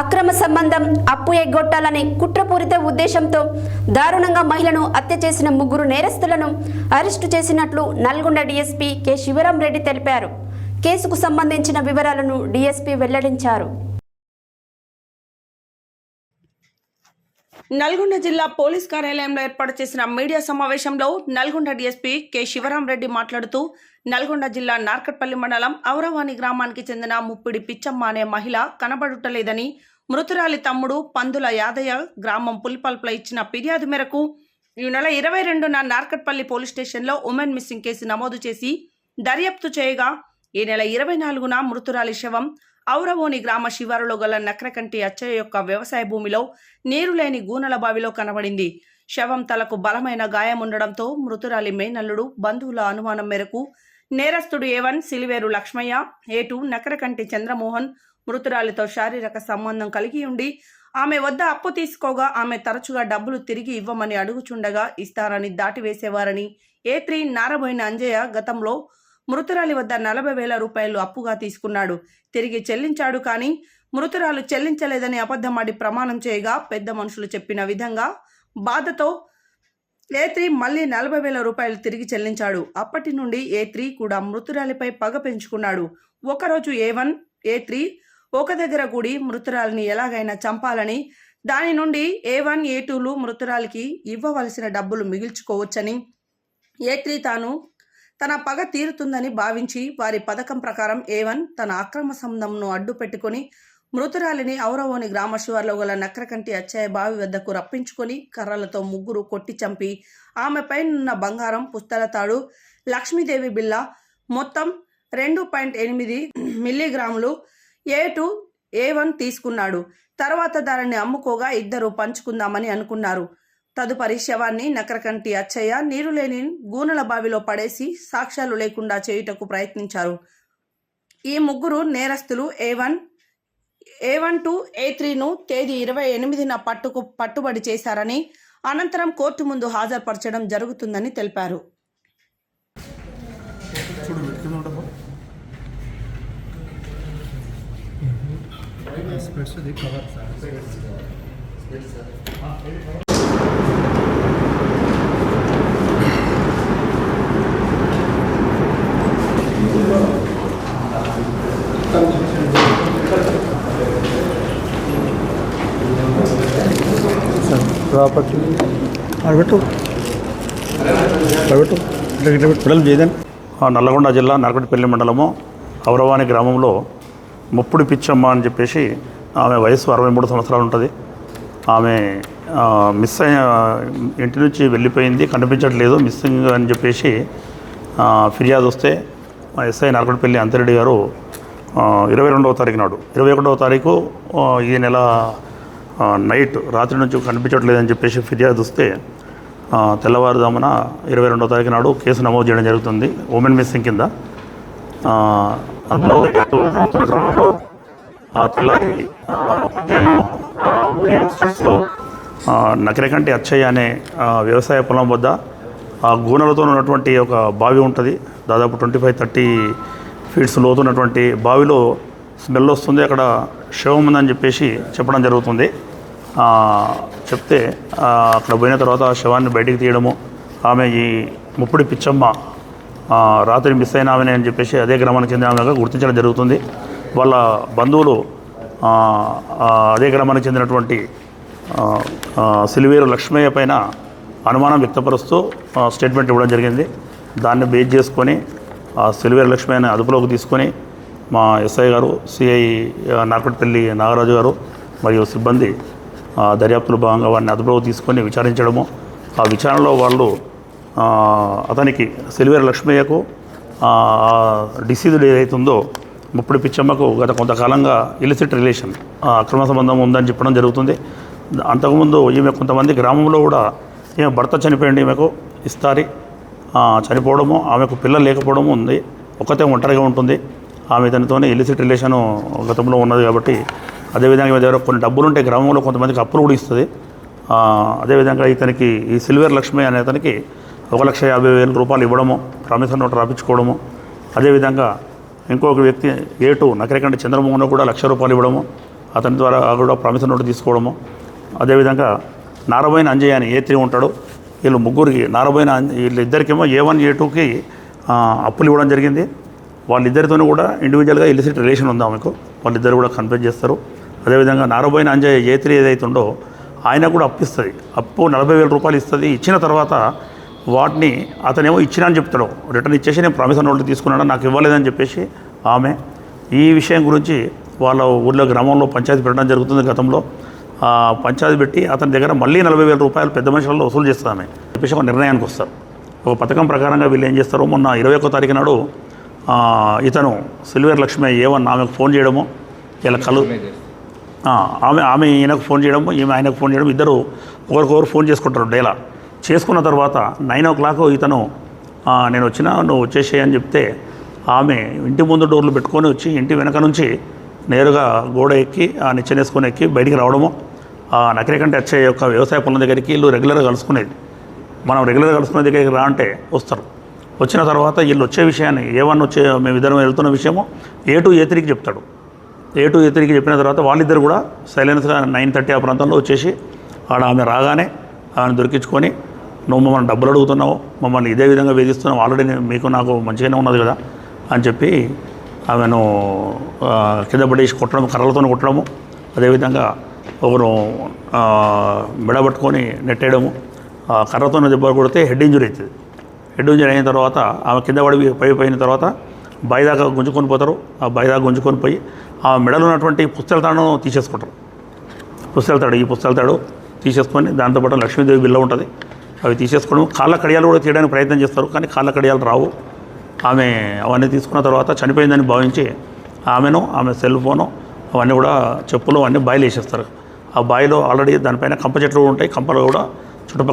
అక్రమ సంబంధం అప్పు ఎగ్గొట్టాలనే కుట్రపూరిత ఉద్దేశంతో దారుణంగా మహిళను హత్య చేసిన ముగ్గురు నేరస్తులను అరెస్టు చేసినట్లు నల్గొండ డీఎస్పీ కె శివరాం రెడ్డి తెలిపారు. కేసుకు సంబంధించిన వివరాలను డీఎస్పీ వెల్లడించారు. నల్గొండ జిల్లా పోలీస్ కార్యాలయంలో ఏర్పాటు చేసిన మీడియా సమావేశంలో నల్గొండ డీఎస్పీ కె శివరామరెడ్డి మాట్లాడుతూ నల్గొండ జిల్లా నార్కట్పల్లి మండలం ఔరవాణి గ్రామానికి చెందిన ముప్పిడి పిచ్చమ్మ అనే మహిళ కనబడుటలేదని మృతురాలి తమ్ముడు పందుల యాదయ్య గ్రామం పులిపల్పల ఇచ్చిన ఫిర్యాదు మేరకు ఈ నెల ఇరవై రెండున నార్కట్పల్లి పోలీస్ స్టేషన్లో ఉమెన్ మిస్సింగ్ కేసు నమోదు చేసి దర్యాప్తు చేయగా ఈ నెల ఇరవై నాలుగున మృతురాలి శవం ఔరవోని గ్రామ శివారులో గల నక్రకంటి అచ్చయ్య యొక్క వ్యవసాయ భూమిలో నీరు లేని గూనల బావిలో కనబడింది. శవం తలకు బలమైన గాయం ఉండడంతో మృతురాలి మేనల్లుడు బంధువుల అనుమానం మేరకు నేరస్తుడు ఏవన్ సిలివేరు లక్ష్మయ్య ఏటు నకరకంటి చంద్రమోహన్ మృతురాలితో శారీరక సంబంధం కలిగి ఉండి ఆమె వద్ద అప్పు తీసుకోగా ఆమె తరచుగా డబ్బులు తిరిగి ఇవ్వమని అడుగుచుండగా ఇస్తారని దాటివేసేవారని ఏ త్రీ నారబోయిన అంజయ్య గతంలో మృతురాలి వద్ద నలభై వేల రూపాయలు అప్పుగా తీసుకున్నాడు. తిరిగి చెల్లించాడు కానీ మృతురాలు చెల్లించలేదని అబద్ధమాడి ప్రమాణం చేయగా పెద్ద మనుషులు చెప్పిన విధంగా బాధతో ఏ త్రీ మళ్ళీ నలభై వేల రూపాయలు తిరిగి చెల్లించాడు. అప్పటి నుండి ఏ త్రీ కూడా మృతురాలిపై పగ పెంచుకున్నాడు. ఒకరోజు ఏ వన్ ఏ త్రీ ఒక దగ్గర కూడి మృతురాలిని ఎలాగైనా చంపాలని దాని నుండి ఏ వన్ ఏ టూలు మృతురాలికి ఇవ్వవలసిన డబ్బులు మిగిల్చుకోవచ్చని ఏ త్రీ తాను తన పగ తీరుతుందని భావించి వారి పథకం ప్రకారం ఏవన్ తన అక్రమ సంబంధంను అడ్డు పెట్టుకుని మృతురాలిని ఔరవోని గ్రామ శివార్లో గల నక్రకంటి అచ్చయ్య బావి వద్దకు రప్పించుకొని కర్రలతో ముగ్గురు కొట్టి చంపి ఆమెపై ఉన్న బంగారం పుస్తల తాడు లక్ష్మీదేవి బిల్ల మొత్తం రెండు పాయింట్ ఎనిమిది మిల్లీగ్రాములు ఏ టూ ఏ వన్ తీసుకున్నాడు. తర్వాత దానిని అమ్ముకోగా ఇద్దరు పంచుకుందామని అనుకున్నారు. తదుపరి శవాన్ని నకరకంటి అచ్చయ్య నీరు లేని గూనెల బావిలో పడేసి సాక్ష్యాలు లేకుండా చేయుటకు ప్రయత్నించారు. ఈ ముగ్గురు నేరస్తులు A one A one two A త్రీను తేదీ ఇరవై ఎనిమిదిన పట్టుకు పట్టుబడి చేశారని అనంతరం కోర్టు ముందు హాజరుపరచడం జరుగుతుందని తెలిపారు. చూడు కాబట్టి అడబెట్టు అడబెట్టు పిల్లలు చేయదని నల్లగొండ జిల్లా నరకటిపల్లి మండలము అవరవాణి గ్రామంలో ముప్పుడు పిచ్చమ్మ అని చెప్పేసి ఆమె వయసు అరవై మూడు సంవత్సరాలు ఉంటుంది. ఆమె మిస్ అయిన ఇంటి నుంచి వెళ్ళిపోయింది. కనిపించట్లేదు మిస్సింగ్ అని చెప్పేసి ఫిర్యాదు వస్తే ఎస్ఐ నరకటిపల్లి అంతరెడ్డి గారు ఇరవై రెండవ తారీఖు నాడు. ఇరవై ఒకటవ తారీఖు ఈ నెల నైట్ రాత్రి నుంచి కనిపించట్లేదని చెప్పేసి ఫిర్యాదు వస్తే తెల్లవారుజామున ఇరవై రెండో తారీఖు నాడు కేసు నమోదు చేయడం జరుగుతుంది. ఉమెన్ మిస్సింగ్ కింద. నకరకంటి అచ్చయ్య అనే వ్యవసాయ పొలం వద్ద ఆ గూనెలతో ఉన్నటువంటి ఒక బావి ఉంటుంది. దాదాపు ట్వంటీ ఫైవ్ థర్టీ ఫీట్స్ లోతున్నటువంటి బావిలో స్మెల్ వస్తుంది అక్కడ శవం ఉందని చెప్పేసి చెప్పడం జరుగుతుంది. చెప్తే అక్కడ పోయిన తర్వాత శవాన్ని బయటికి తీయడము ఆమె ఈ ముప్పుడి పిచ్చమ్మ రాత్రి మిస్ అయిన ఆమెనే అని చెప్పేసి అదే గ్రామానికి చెందిన ఆమెగా గుర్తించడం జరుగుతుంది. వాళ్ళ బంధువులు అదే గ్రామానికి చెందినటువంటి సిలివేరు లక్ష్మయ్య పైన అనుమానం వ్యక్తపరుస్తూ స్టేట్మెంట్ ఇవ్వడం జరిగింది. దాన్ని బేస్ చేసుకొని ఆ సిలివేరు లక్ష్మయ్యని అదుపులోకి తీసుకొని మా ఎస్ఐ గారు సిఐ నార్కట్పల్లి నాగరాజు గారు మరియు సిబ్బంది ఆ, దర్యాప్తులో భాగంగా వారిని అదుపులోకి తీసుకొని విచారించడము. ఆ విచారణలో వాళ్ళు అతనికి సెలివేర లక్ష్మయ్యకు డిసీజ్డ్ ఏదైతుందో ముప్పుడు పిచ్చమ్మకు గత కొంతకాలంగా ఇలిసిట్ రిలేషన్ అక్రమ సంబంధం ఉందని చెప్పడం జరుగుతుంది. అంతకుముందు ఈమె కొంతమంది గ్రామంలో కూడా ఈమె భర్త చనిపోయింది ఈమెకు ఇస్తారి చనిపోవడము ఆమెకు పిల్లలు లేకపోవడము ఉంది ఒకతే ఒంటరిగా ఉంటుంది. ఆమె తనతోనే ఇలిసిట్ రిలేషన్ గతంలో ఉన్నది కాబట్టి అదేవిధంగా ఈమె దగ్గర కొన్ని డబ్బులు ఉంటే గ్రామంలో కొంతమందికి అప్పులు కూడా ఇస్తుంది. అదేవిధంగా ఇతనికి ఈ సిల్వర్ లక్ష్మి అనే అతనికి ఒక లక్ష యాభై వేల రూపాయలు ఇవ్వడము ప్రామిసర్ నోట్ రాపించుకోవడము. అదేవిధంగా ఇంకొక వ్యక్తి ఏటు నకరికంటి చంద్రమోహన్ కూడా లక్ష రూపాయలు ఇవ్వడము అతని ద్వారా కూడా ప్రామిసర్ నోటు తీసుకోవడము. అదేవిధంగా నారబోయిన అంజయ్య అని ఏ త్రీ ఉంటాడు వీళ్ళు ముగ్గురికి నారబోయిన వీళ్ళిద్దరికేమో ఏ వన్ ఏ టూకి అప్పులు ఇవ్వడం జరిగింది. వాళ్ళిద్దరితోనూ కూడా ఇండివిజువల్గా ఇలిసిట్ రిలేషన్ ఉంది ఆమెకు వాళ్ళిద్దరు కూడా కన్ఫ్యూజ్ చేస్తారు. అదేవిధంగా నారబోయిన అంజయ్ జయత్రి త్రీ ఏదైతే ఉందో ఆయన కూడా అప్పు ఇస్తుంది. అప్పు నలభై వేల రూపాయలు ఇస్తుంది. ఇచ్చిన తర్వాత వాటిని అతనేమో ఇచ్చినా అని చెప్తాడు. రిటర్న్ ఇచ్చేసి నేను ప్రామిసర్ నోట్లు తీసుకున్నాను నాకు ఇవ్వలేదని చెప్పేసి ఆమె ఈ విషయం గురించి వాళ్ళ ఊర్లో గ్రామంలో పంచాయతీ పెట్టడం జరుగుతుంది గతంలో. పంచాయతీ పెట్టి అతని దగ్గర మళ్ళీ నలభై వేల రూపాయలు పెద్ద మనుషులలో వసూలు చేస్తామే చెప్పేసి ఒక నిర్ణయానికి వస్తారు. ఒక పథకం ప్రకారంగా వీళ్ళు ఏం చేస్తారు మొన్న ఇరవై ఒక్క తారీఖు నాడు ఇతను సిల్వర్ లక్ష్మి ఏమన్నా ఆమెకు ఫోన్ చేయడము ఇలా కలు ఆమె ఆమె ఈయనకు ఫోన్ చేయడం ఈమె ఆయనకు ఫోన్ చేయడం ఇద్దరు ఒకరికొకరు ఫోన్ చేసుకుంటారు డేలా. చేసుకున్న తర్వాత నైన్ ఓ క్లాక్ ఇతను నేను వచ్చినా నువ్వు వచ్చేసేయ్ అని చెప్తే ఆమె ఇంటి ముందు డోర్లు పెట్టుకొని వచ్చి ఇంటి వెనక నుంచి నేరుగా గోడ ఎక్కి ఆ నిచ్చెనేసుకొని ఎక్కి బయటికి రావడము. ఆ నకరికంటే వచ్చే యొక్క వ్యవసాయ పొలం దగ్గరికి వీళ్ళు రెగ్యులర్గా కలుసుకునేది. మనం రెగ్యులర్గా కలుసుకునే దగ్గరికి రా అంటే వస్తారు. వచ్చిన తర్వాత వీళ్ళు వచ్చే విషయాన్ని ఏ వన్ వచ్చే మేము ఇద్దరం వెళ్తున్న విషయము ఏ టూ ఏ త్రీకి చెప్తాడు. ఏ టూ ఏ త్రీకి చెప్పిన తర్వాత వాళ్ళిద్దరు కూడా సైలెన్స్గా నైన్ థర్టీ ఆ ప్రాంతంలో వచ్చేసి ఆడ ఆమె రాగానే ఆమెను దొరికించుకొని నువ్వు మమ్మల్ని డబ్బులు అడుగుతున్నావు మమ్మల్ని ఇదే విధంగా వేధిస్తున్నావు ఆల్రెడీ మీకు నాకు మంచిగానే ఉన్నది కదా అని చెప్పి ఆమెను కింద పడేసి కొట్టడం కర్రలతో కొట్టడము అదేవిధంగా ఒకరు మెడబట్టుకొని నెట్టేయడము ఆ కర్రతో దెబ్బ కొడితే హెడ్ ఇంజురీ అవుతుంది. హెడ్ ఇంజరీ అయిన తర్వాత ఆమె కింద పడి పై పోయిన తర్వాత బయదాకా గుంజుకొని పోతారు. ఆ బయదాకా గుంజుకొని పోయి ఆ మెడలో ఉన్నటువంటి పుస్తల తాడును తీసేసుకుంటారు. పుస్తల తాడు ఈ పుస్తల తాడు తీసేసుకొని దాంతోపాటు లక్ష్మీదేవి బిల్ల ఉంటుంది. అవి తీసేసుకోవడం కాళ్ళ కడియాలు కూడా తీయడానికి ప్రయత్నం చేస్తారు కానీ కాళ్ళ కడియాలు రావు. ఆమె అవన్నీ తీసుకున్న తర్వాత చనిపోయిందని భావించి ఆమెను ఆమె సెల్ ఫోను అవన్నీ కూడా చెప్పులు అవన్నీ బాయిలు వేసేస్తారు. ఆ బాయిలో ఆల్రెడీ దానిపైన కంప చెట్లు ఉంటాయి కంపలు కూడా